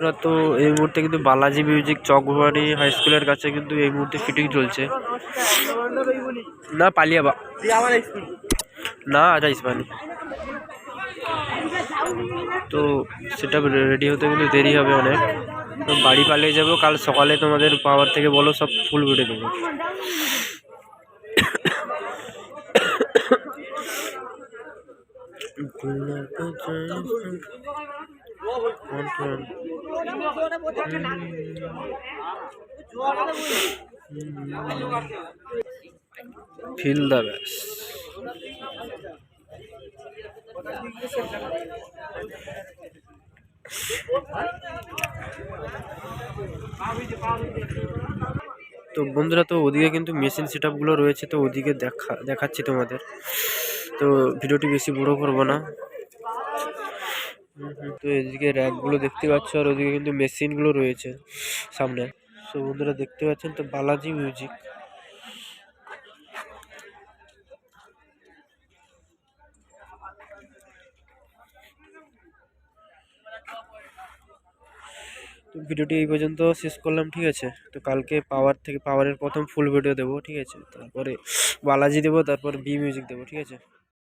আমরা তো এই মুহূর্তে কিন্তু বালাজি মিউজিক চকবাড়ি হাই স্কুলের কাছে কিন্তু এই মুহূর্তে ফিটিং চলছে। না পালিয়াবা না, আজা ইসমানি তো সেটা রেডি হতে কিন্তু দেরি হবে অনেক। তো বাড়ি পালিয়ে যাব, কাল সকালে তোমাদের পাওয়ার থেকে বলো, সব ফুল ভিডিও দেবো। Feel the bass. তো বন্ধুরা, তো ওদিকে কিন্তু মেশিন সেট রয়েছে, তো ওদিকে দেখা, দেখাচ্ছি তোমাদের। তো ভিডিওটি বেশি বড় করব না। তো এদিকে র্যাকগুলো দেখতে পাচ্ছ আর ওদিকে কিন্তু মেশিনগুলো রয়েছে সামনে। তো বন্ধুরা দেখতে পাচ্ছেন তো বালাজি মিউজিক। ভিডিওটি এই পর্যন্ত শেষ করলাম, ঠিক আছে? তো কালকে পাওয়ার থেকে, পাওয়ারের প্রথম ফুল ভিডিও দেবো, ঠিক আছে? তারপরে বালাজি দেবো, তারপর বি মিউজিক দেবো, ঠিক আছে?